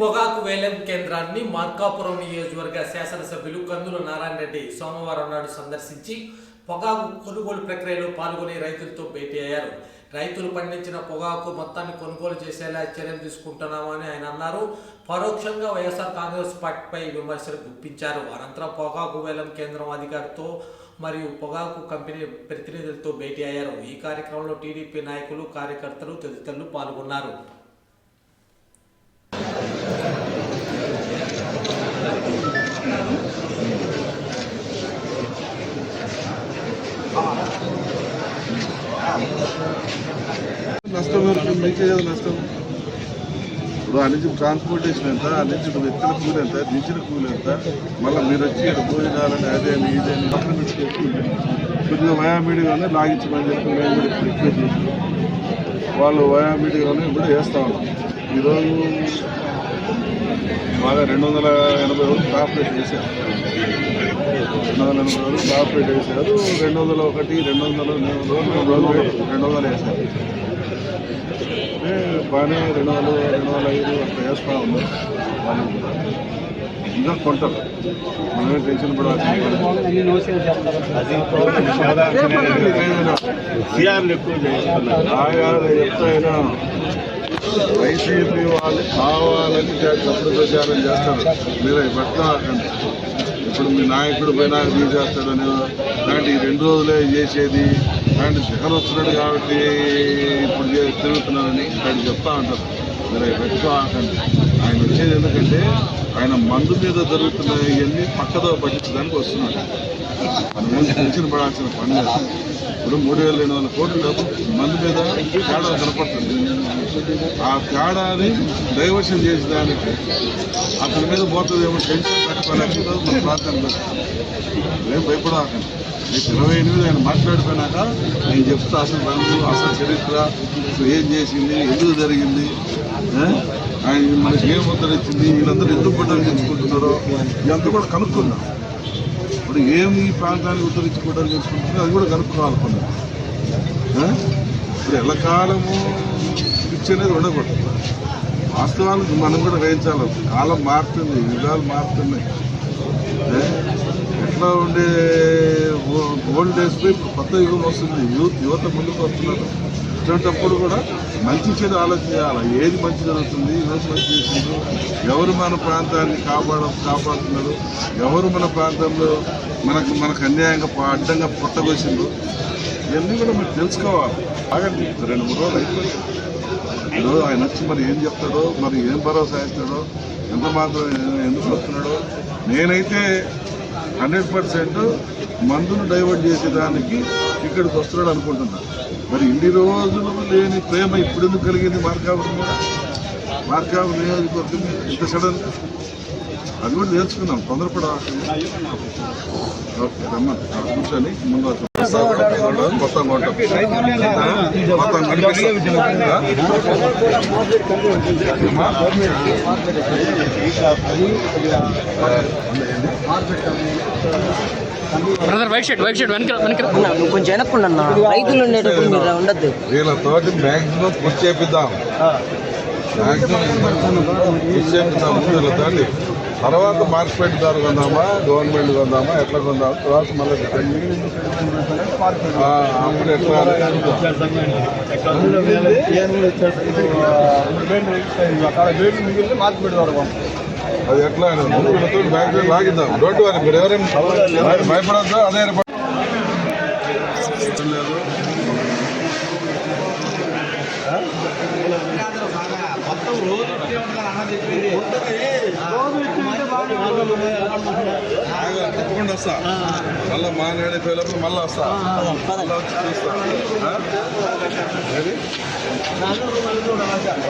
పొగాకు వేలం కేంద్రాన్ని మార్కాపురం నియోజకవర్గ శాసనసభ్యులు కందుల నారాయణ రెడ్డి సోమవారం నాడు సందర్శించి పొగాకు కొనుగోలు ప్రక్రియలో పాల్గొని రైతులతో భేటీ అయ్యారు. రైతులు పండించిన పొగాకు మొత్తాన్ని కొనుగోలు చేసేలా చర్యలు తీసుకుంటున్నామని ఆయన అన్నారు. పరోక్షంగా వైఎస్ఆర్ కాంగ్రెస్ పార్టీపై విమర్శలు గుప్పించారు. అనంతరం పొగాకు వేలం కేంద్రం అధికారితో మరియు పొగాకు కంపెనీ ప్రతినిధులతో భేటీ అయ్యారు. ఈ కార్యక్రమంలో టీడీపీ నాయకులు కార్యకర్తలు తదితరులు పాల్గొన్నారు. నష్టం నష్టం? ఇప్పుడు ఆ నుంచి ట్రాన్స్పోర్టేషన్ ఎంత? ఆ నుంచి ఇప్పుడు కూలి ఎంత? దించిన కూలి ఎంత? మళ్ళీ మీరు వచ్చి ఇక్కడ భోజనాలని అదే అని ఇదే అని అక్కడ నుంచి కొద్దిగా వయామీడియానే లాగించమని చెప్పి మేము కూడా ఇప్పుడు రిక్వెస్ట్ చేసినాం వాళ్ళు వయామీడియానే కూడా వేస్తా ఉన్నాం ఈరోజు బాగా రెండు వందల ఎనభై వరకు కాపరేట్ చేశారు రెండు వందల ఎనభై వరకు కాపరేట్ చేశారు రెండు వందల ఒకటి రెండు వందల రెండు వందలు వేశారు. బాగానే రెండు వందలు రెండు వందల ఐదు అట్లా వేస్తూ ఉన్నారు వాళ్ళు ఇంకా కొంటారు. మనమే టెన్షన్ ఎప్పుడైనా వైసీపీ వాళ్ళు కావాలని తప్పుడు ప్రచారం చేస్తారు. మీరే పట్టుకోకండి ఇప్పుడు మీ నాయకుడు పైన ఇది చేస్తాడని అలాంటి ఈ రెండు రోజులే చేసేది. అలాంటి జగన్ వస్తున్నాడు కాబట్టి తిరుగుతున్నారని ఆయన చెప్తా ఉంటారు మీరు అవి ఆయన వచ్చేది ఎందుకంటే ఆయన మందు మీద జరుగుతున్న ఇవన్నీ పక్కదో పట్టించడానికి వస్తున్నాడు. మనం ఏం టెన్షన్ పడాల్సిన పని లేదు. ఇప్పుడు మూడు వేల రెండు వందల కోట్ల డబ్బు మందు మీద తేడా కనపడుతుంది. ఆ తేడాని డైవర్షన్ చేసేదానికి అతని మీద పోతుందేమో టెన్షన్ పెట్టుకోలేకపోతే మన ప్రాంతంలో ఏం భయపడకండి మీకు ఇరవై ఎనిమిది ఆయన మాట్లాడిపోయినాక నేను చెప్తా అసలు రంగు అసలు చరిత్ర అసలు ఏం చేసింది ఎందుకు జరిగింది ఆయన మనకి ఏం ముద్ర ఇచ్చింది? వీళ్ళందరూ ఎందుకు బిడ్డలు తెచ్చుకుంటున్నారో ఇదంతా కూడా కనుక్కుందాం. ఇప్పుడు ఏం ఈ ప్రాంతానికి ఉత్తరించుకోవడం చేసుకుంటుందో? అది కూడా కనుక్కోవాలి కొందరు ఎలా ఇప్పుడు ఎల్లకాలము పిచ్చి అనేది ఉండకూడదు. వాస్తవానికి మనం కూడా వేయించాలి కాలం మారుతుంది యుగాలు మారుతున్నాయి. ఎట్లా ఉండే ఓల్డ్ డేస్ పోయి ఇప్పుడు కొత్త యుగం వస్తుంది. యూత్ యువత ముందుకు వస్తున్నారు. ఇటువంటప్పుడు కూడా మంచి చెడు ఆలోచించాలి. ఏది మంచి జరుగుతుంది ఈరోజు మంచి చేసిందో ఎవరు మన ప్రాంతాన్ని కాపాడ కాపాడుతున్నారు ఎవరు మన ప్రాంతంలో మనకు మనకు అన్యాయంగా అడ్డంగా పుట్టగొచ్చిందో ఇవన్నీ కూడా మీరు తెలుసుకోవాలి. ఆగండి రెండు మూడు రోజులు అయిపోయింది. ఈరోజు ఆయన వచ్చి మరి ఏం చెప్తాడో మరి ఏం భరోసా ఇస్తాడో ఎంత మాత్రం ఎందుకు వస్తున్నాడో నేనైతే హండ్రెడ్ పర్సెంట్ మందును డైవర్ట్ చేసేదానికి ఇక్కడికి వస్తున్నాడు అనుకుంటున్నా మరి ఇన్ని రోజులు లేని ప్రేమ ఇప్పుడు ఎందుకు కలిగింది మార్కాపురం? మార్కాపురం నియోజకవర్గం ఇంత సడన్ అది కూడా నేర్చుకున్నాం తొందరపడ ఓకే రమ్మని. కూర్చొని ముందు మొత్తం కొంటాం మొత్తం కనిపిస్తా brother white shirt white shirt వెనక వెనక. అన్న, నువ్వు కొంచెం వెనక్కుండా రైతులు ఉండేటప్పుడు మీరు ఉండద్దు. మ్యాక్సిమం చేపిద్దాం. మ్యాక్సిమం తర్వాత మార్కెట్ ధర కొందామా? గవర్నమెంట్ కొందామా? ఎట్లా కొందామా? తర్వాత మళ్ళీ అప్పుడు ఎట్లా అది ఎట్లా బ్యాంక్ లాగిద్దాం. డోంట్ వారి మీరు ఎవరైనా భయపడద్దు అదే లేదు ఆగా, తప్పకుండా వస్తా మళ్ళీ మళ్ళీ వస్తా. మళ్ళీ వచ్చి చూస్తా?